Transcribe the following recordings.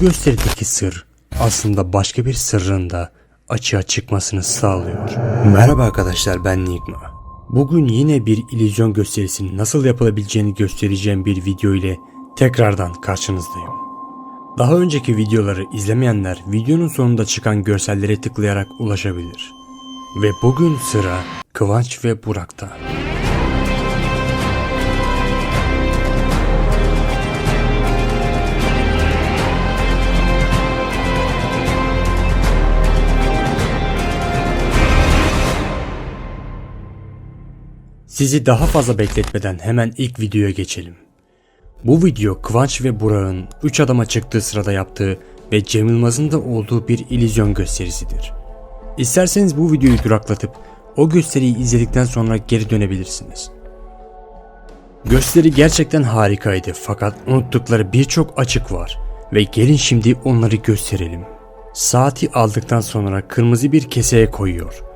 Gösterideki sır aslında başka bir sırrın da açığa çıkmasını sağlıyor. Merhaba arkadaşlar ben Nigma. Bugün yine bir illüzyon gösterisinin nasıl yapılabileceğini göstereceğim bir video ile tekrardan karşınızdayım. Daha önceki videoları izlemeyenler videonun sonunda çıkan görsellere tıklayarak ulaşabilir. Ve bugün sıra Kıvanç ve Burak'ta. Sizi daha fazla bekletmeden hemen ilk videoya geçelim. Bu video Kıvanç ve Burak'ın 3 adama çıktığı sırada yaptığı ve Cem Yılmaz'ın da olduğu bir illüzyon gösterisidir. İsterseniz bu videoyu duraklatıp o gösteriyi izledikten sonra geri dönebilirsiniz. Gösteri gerçekten harikaydı fakat unuttukları birçok açık var ve gelin şimdi onları gösterelim. Saati aldıktan sonra kırmızı bir keseye koyuyor.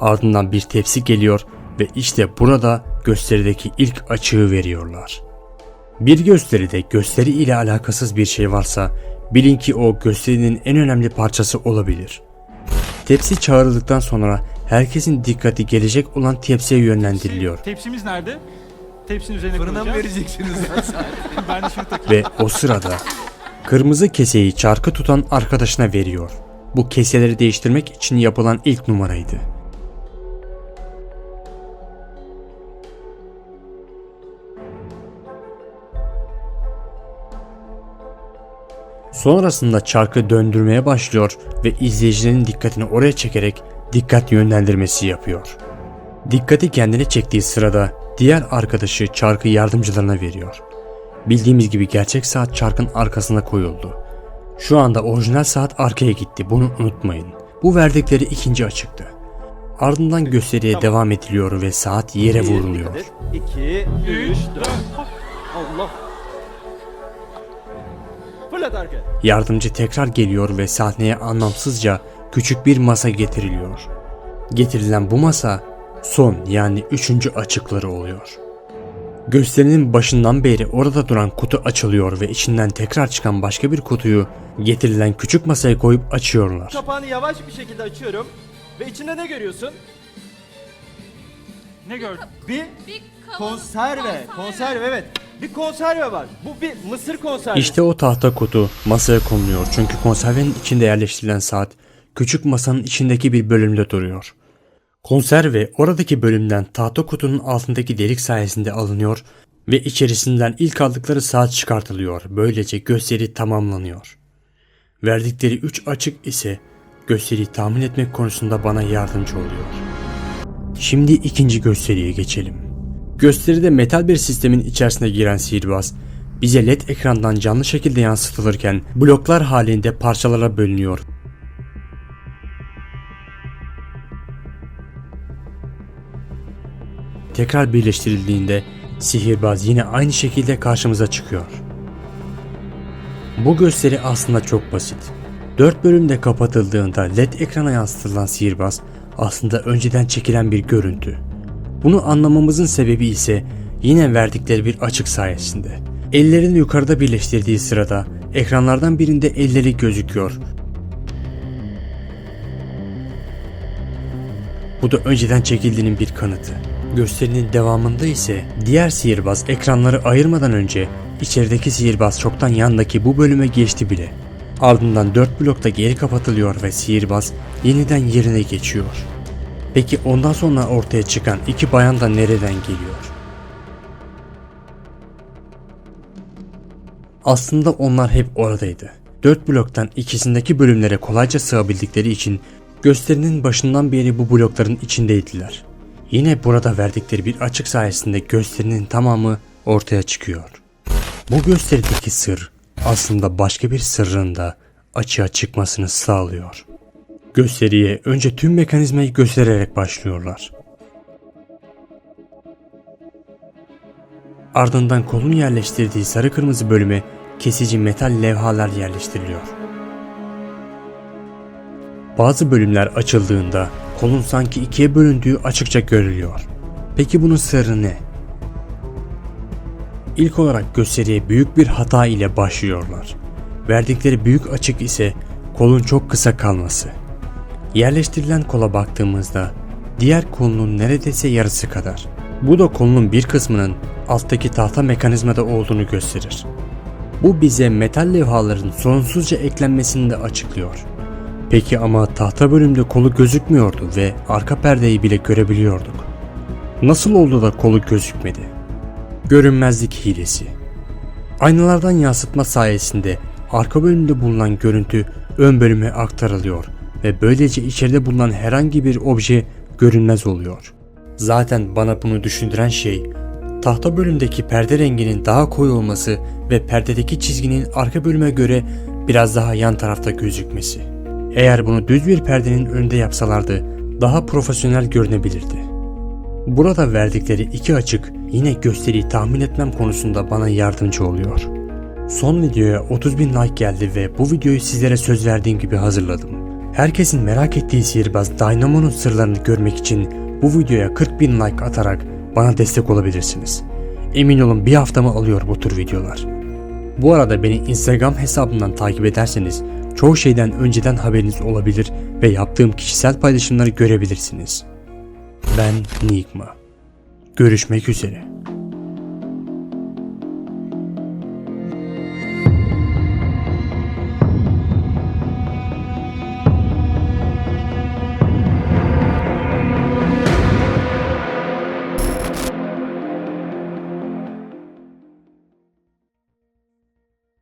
Ardından bir tepsi geliyor ve işte burada gösterideki ilk açığı veriyorlar. Bir gösteride gösteri ile alakasız bir şey varsa bilin ki o gösterinin en önemli parçası olabilir. Tepsi çağrıldıktan sonra herkesin dikkati gelecek olan tepsiye yönlendiriliyor Tepsimiz nerede? Tepsinin üzerine Fırına mı koyacağız. vereceksiniz? ben de şunu takayım. ve o sırada kırmızı keseyi çarkı tutan arkadaşına veriyor. Bu keseleri değiştirmek için yapılan ilk numaraydı. Sonrasında çarkı döndürmeye başlıyor ve izleyicilerin dikkatini oraya çekerek dikkat yönlendirmesi yapıyor. Dikkati kendine çektiği sırada diğer arkadaşı çarkı yardımcılarına veriyor. Bildiğimiz gibi gerçek saat çarkın arkasına koyuldu. Şu anda orijinal saat arkaya gitti bunu unutmayın. Bu verdikleri ikinci açıktı. Ardından gösteriye Tamam. devam ediliyor ve saat yere vuruluyor. 2, 3, 4. Hop. Allah. Yardımcı tekrar geliyor ve sahneye anlamsızca küçük bir masa getiriliyor. Getirilen bu masa son yani üçüncü açıkları oluyor. Gösterinin başından beri orada duran kutu açılıyor ve içinden tekrar çıkan başka bir kutuyu getirilen küçük masaya koyup açıyorlar. Kapağını yavaş bir şekilde açıyorum. Ve içinde ne görüyorsun? Ne gördün? Bir Bir konserve. Konserve evet. Bir konserve var. Bu bir mısır konservesi. İşte o tahta kutu masaya konuluyor çünkü konservenin içinde yerleştirilen saat küçük masanın içindeki bir bölümde duruyor. Konserve oradaki bölümden tahta kutunun altındaki delik sayesinde alınıyor ve içerisinden ilk aldıkları saat çıkartılıyor. Böylece gösteri tamamlanıyor. Verdikleri 3 açık ise gösteriyi tahmin etmek konusunda bana yardımcı oluyor. Şimdi ikinci gösteriye geçelim. Gösteride metal bir sistemin içerisine giren sihirbaz bize led ekrandan canlı şekilde yansıtılırken bloklar halinde parçalara bölünüyor. Tekrar birleştirildiğinde sihirbaz yine aynı şekilde karşımıza çıkıyor. Bu gösteri aslında çok basit. 4 bölümde kapatıldığında led ekrana yansıtılan sihirbaz aslında önceden çekilen bir görüntü. Bunu anlamamızın sebebi ise yine verdikleri bir açık sayesinde. Ellerini yukarıda birleştirdiği sırada ekranlardan birinde elleri gözüküyor. Bu da önceden çekildiğinin bir kanıtı. Gösterinin devamında ise diğer sihirbaz ekranları ayırmadan önce içerideki sihirbaz çoktan yandaki bu bölüme geçti bile. Ardından 4 blokta geri kapatılıyor ve sihirbaz yeniden yerine geçiyor. Peki ondan sonra ortaya çıkan iki bayan da nereden geliyor? Aslında onlar hep oradaydı. 4 bloktan ikisindeki bölümlere kolayca sığabildikleri için gösterinin başından beri bu blokların içindeydiler. Yine burada verdikleri bir açık sayesinde gösterinin tamamı ortaya çıkıyor. Bu gösterideki sır aslında başka bir sırrın da açığa çıkmasını sağlıyor. Gösteriye önce tüm mekanizmayı göstererek başlıyorlar. Ardından kolun yerleştirdiği sarı kırmızı bölüme kesici metal levhalar yerleştiriliyor. Bazı bölümler açıldığında kolun sanki ikiye bölündüğü açıkça görülüyor. Peki bunun sırrı ne? İlk olarak gösteriye büyük bir hata ile başlıyorlar. Verdikleri büyük açık ise kolun çok kısa kalması. Yerleştirilen kola baktığımızda diğer kolunun neredeyse yarısı kadar. Bu da kolunun bir kısmının alttaki tahta mekanizmada olduğunu gösterir. Bu bize metal levhaların sonsuzca eklenmesini de açıklıyor. Peki ama tahta bölümde kolu gözükmüyordu ve arka perdeyi bile görebiliyorduk. Nasıl oldu da kolu gözükmedi? Görünmezlik hilesi. Aynalardan yansıtma sayesinde arka bölümde bulunan görüntü ön bölüme aktarılıyor ve böylece içeride bulunan herhangi bir obje görünmez oluyor. Zaten bana bunu düşündüren şey tahta bölümdeki perde renginin daha koyu olması ve perdedeki çizginin arka bölüme göre biraz daha yan tarafta gözükmesi. Eğer bunu düz bir perdenin önünde yapsalardı daha profesyonel görünebilirdi. Burada verdikleri iki açık yine gösteriyi tahmin etmem konusunda bana yardımcı oluyor. Son videoya 30 bin like geldi ve bu videoyu sizlere söz verdiğim gibi hazırladım. Herkesin merak ettiği sihirbaz Dynamo'nun sırlarını görmek için bu videoya 40 bin like atarak bana destek olabilirsiniz. Emin olun bir haftamı alıyor bu tür videolar. Bu arada beni Instagram hesabından takip ederseniz çoğu şeyden önceden haberiniz olabilir ve yaptığım kişisel paylaşımları görebilirsiniz. Ben Nigma. Görüşmek üzere.